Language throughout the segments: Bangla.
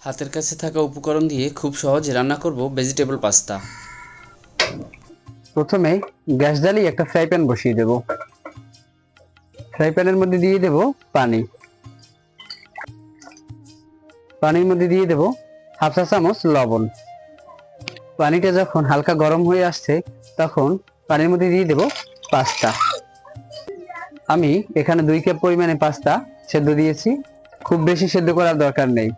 হাতের কাছে থাকা উপকরণ দিয়ে খুব সহজে রান্না করব ভেজিটেবল পাস্তা প্রথমে গ্যাস জ্বালিয়ে একটা ফ্রাই প্যান বসিয়ে দেব। ফ্রাই প্যানের মধ্যে দিয়ে দেব পানি। পানির মধ্যে দিয়ে দেব হাফ চা চামচ লবণ। পানিটা যখন হালকা গরম হয়ে আসছে, তখন পানির মধ্যে দিয়ে দেব পাস্তা আমি এখানে দুই কাপ পরিমাণে পাস্তা সেদ্ধ দিয়েছি। খুব বেশি সেদ্ধ করার দরকার নেই।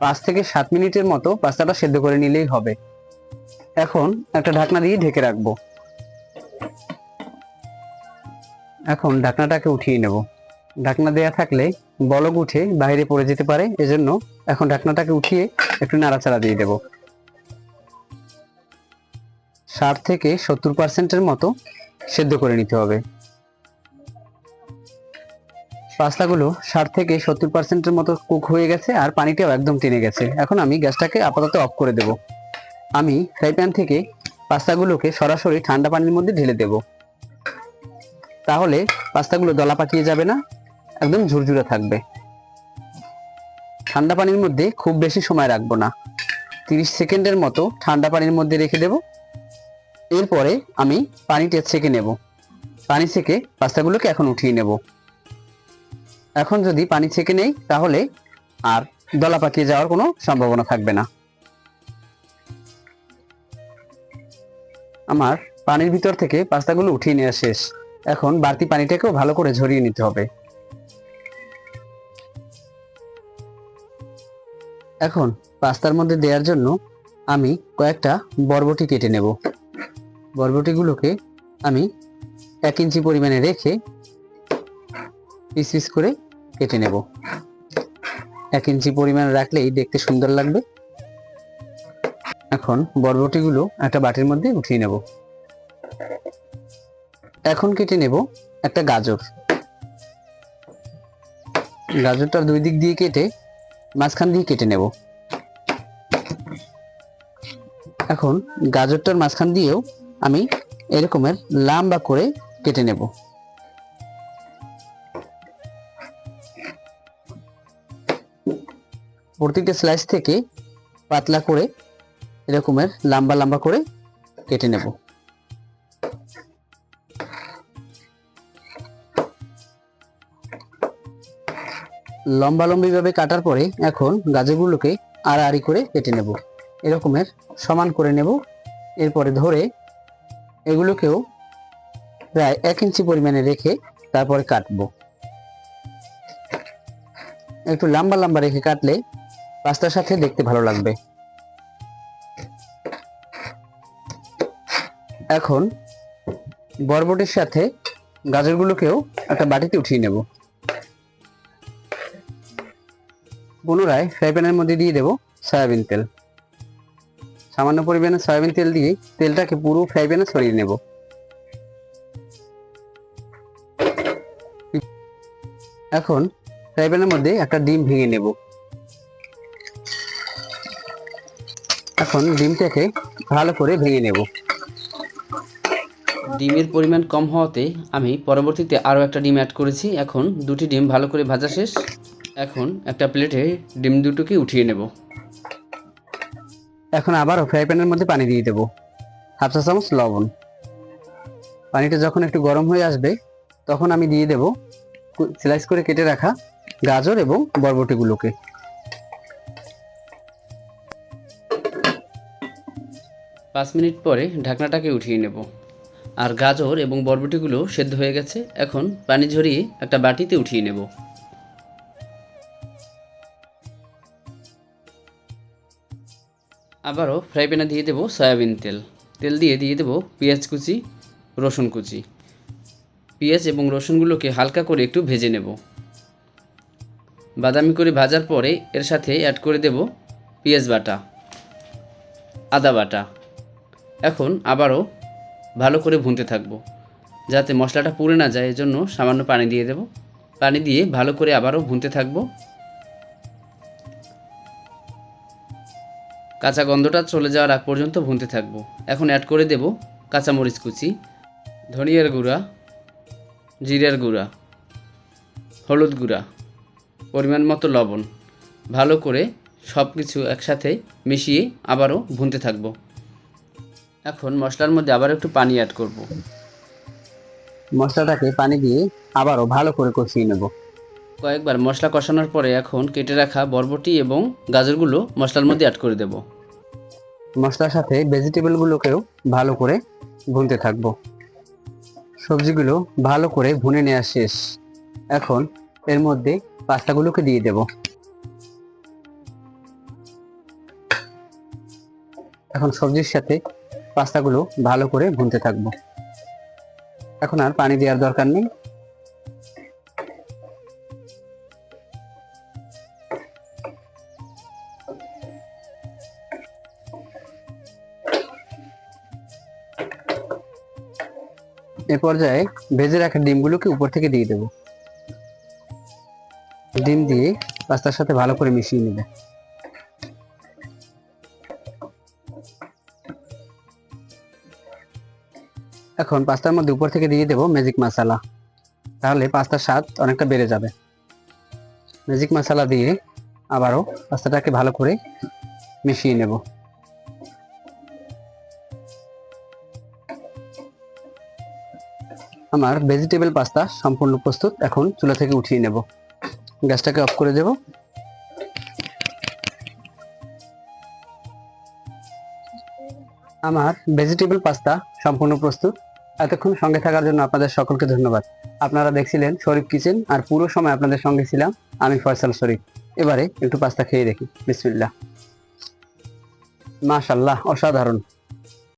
পাঁচ থেকে সাত মিনিটের মতো পাস্তাটা সেদ্ধ করে নিলেই হবে। এখন একটা ঢাকনা দিয়ে ঢেকে রাখব। এখন ঢাকনাটাকে উঠিয়ে নেব। ঢাকনা দেয়া থাকলে বলক উঠে বাইরে পড়ে যেতে পারে, এজন্য এখন ঢাকনাটাকে উঠিয়ে একটু নাড়াচাড়া দিয়ে দেব। ষাট থেকে সত্তর পার্সেন্টের মতো সেদ্ধ করে নিতে হবে। পাস্তাগুলো ষাট থেকে সত্তর পার্সেন্টের মতো কুক হয়ে গেছে আর পানিটাও একদম টেনে গেছে। এখন আমি গ্যাসটাকে আপাতত অফ করে দেব। আমি ফ্রাই প্যান থেকে পাস্তাগুলোকে সরাসরি ঠান্ডা পানির মধ্যে ঢেলে দেব। তাহলে পাস্তাগুলো দলা পাকিয়ে যাবে না, একদম ঝুরঝুরে থাকবে। ঠান্ডা পানির মধ্যে খুব বেশি সময় রাখব না। তিরিশ সেকেন্ডের মতো ঠান্ডা পানির মধ্যে রেখে দেব। এরপরে আমি পানিটা ছেঁকে নেব। পানি ছেঁকে পাস্তাগুলোকে এখন উঠিয়ে নেব। এখন যদি পানি ছেঁকে নেই, তাহলে আর দলা পাকিয়ে যাওয়ার কোনো সম্ভাবনা থাকবে না। আমার পানির ভিতর থেকে পাস্তাগুলো উঠিয়ে নেওয়া শেষ। এখন বাড়তি পানিটাকেও ভালো করে ঝরিয়ে নিতে হবে। এখন পাস্তার মধ্যে দেওয়ার জন্য আমি কয়েকটা বরবটি কেটে নেব। বরবটিগুলোকে আমি এক ইঞ্চি পরিমাণে রেখে পিস পিস করে কেটে নেব। এক ইঞ্চি পরিমাণ রাখলেই দেখতে সুন্দর লাগবে। এখন বরবটিগুলো একটা বাটির মধ্যে উঠিয়ে নেব। এখন কেটে নেব একটা গাজর। গাজরটার দুই দিক দিয়ে কেটে মাঝখান দিয়ে কেটে নেব। এখন গাজরটার মাঝখান দিয়েও আমি এরকমের লাম্বা করে কেটে নেব। প্রতিটা স্লাইস থেকে পাতলা করে এরকমের লম্বা লম্বা করে কেটে নেব। লম্বা লম্বি ভাবে কাটার পরে এখন গাজরগুলোকে আড়াআড়ি করে কেটে নেব। এরকমের সমান করে নেব। এরপরে ধরে এগুলোকেও প্রায় এক ইঞ্চি পরিমাণে রেখে তারপরে কাটবো। একটু লম্বা লম্বা রেখে কাটলে পাস্তার সাথে দেখতে ভালো লাগবে। এখন বরবটির সাথে গাজরগুলোকেও একটা বাটিতে উঠিয়ে নেব। পুনরায় ফ্রাই প্যানের মধ্যে দিয়ে দেব সয়াবিন তেল। সামান্য পরিমাণে সয়াবিন তেল দিয়ে তেলটাকে পুরো ফ্রাই প্যানে ছড়িয়ে নেব। এখন ফ্রাই প্যানের মধ্যে একটা ডিম ভেঙে নেব। এখন ডিমটাকে ভালো করে ভেঙে নেব। ডিমের পরিমাণ কম হওয়াতে আমি পরবর্তীতে আরও একটা ডিম অ্যাড করেছি। এখন দুটি ডিম ভালো করে ভাজা শেষ। এখন একটা প্লেটে ডিম দুটোকে উঠিয়ে নেব। এখন আবারও ফ্রাই প্যানের মধ্যে পানি দিয়ে দেবো। হাফ চা চামচ লবণ। পানিটা যখন একটু গরম হয়ে আসবে তখন আমি দিয়ে দেব স্লাইস করে কেটে রাখা গাজর এবং বরবটিগুলোকে। পাঁচ মিনিট পরে ঢাকনাটাকে উঠিয়ে নেব। আর গাজর এবং বরবটিগুলো সেদ্ধ হয়ে গেছে, এখন পানি ঝরিয়ে একটা বাটিতে উঠিয়ে নেব। আবারও ফ্রাই প্যানে দিয়ে দেবো সয়াবিন তেল। তেল দিয়ে দিয়ে দেবো পেঁয়াজ কুচি, রসুন কুচি। পেঁয়াজ এবং রসুনগুলোকে হালকা করে একটু ভেজে নেব। বাদামি করে ভাজার পরে এর সাথে অ্যাড করে দেব পেঁয়াজ বাটা, আদা বাটা। এখন আবারও ভালো করে ভুনতে থাকব, যাতে মশলাটা পুড়ে না যায়, এজন্য সামান্য পানি দিয়ে দেব। পানি দিয়ে ভালো করে আবারও ভুনতে থাকব। কাঁচা গন্ধটা চলে যাওয়ার আগ পর্যন্ত ভুনতে থাকব। এখন অ্যাড করে দেব কাঁচামরিচ কুচি, ধনিয়ার গুঁড়া, জিরার গুঁড়া, হলুদ গুঁড়া, পরিমাণ মতো লবণ। ভালো করে সব কিছু একসাথে মিশিয়ে আবারও ভুনতে থাকব। এখন মশলার মধ্যে আবার একটু পানি অ্যাড করব। মশলাটাকে পানি দিয়ে আবারও ভালো করে কষিয়ে নেব। কয়েকবার মশলা কষানোর পরে এখন কেটে রাখা বরবটি এবং গাজরগুলো মশলার মধ্যে অ্যাড করে দেব। মশলার সাথে ভেজিটেবলগুলোকেও ভালো করে ভুনতে থাকব। সবজিগুলো ভালো করে ভুনে নেওয়া শেষ। এখন এর মধ্যে পাস্তাগুলোকে দিয়ে দেব। এখন সবজির সাথে পাস্তাগুলো ভালো করে ভুনতে থাকব। এখন আর পানি দেওয়ার দরকার নেই। এ পর্যায়ে ভেজে রাখা ডিমগুলোকে উপর থেকে দিয়ে দেব। ডিম দিয়ে পাস্তার সাথে ভালো করে মিশিয়ে নেবে। এখন পাস্তার মধ্যে উপর থেকে দিয়ে দেব ম্যাজিক মশলা তাহলে পাস্তার স্বাদ অনেকটা বেড়ে যাবে। ম্যাজিক মশলা দিয়ে আবারও পাস্তাটাকে ভালো করে মিশিয়ে নেব। আমার ভেজিটেবল পাস্তা সম্পূর্ণ প্রস্তুত, এখন চুলা থেকে উঠিয়ে নেব। গ্যাসটাকে অফ করে দেব। আমার ভেজিটেবল পাস্তা সম্পূর্ণ প্রস্তুত। এতক্ষণ সঙ্গে থাকার জন্য আপনাদের সকলকে ধন্যবাদ। আপনারা দেখছিলেন শরীফ কিচেন, আর পুরো সময় আপনাদের সঙ্গে ছিলাম আমি ফয়সাল শরীফ। এবারে একটু পাস্তা খেয়ে দেখি। বিসমিল্লাহ। মাশাল্লাহ, অসাধারণ।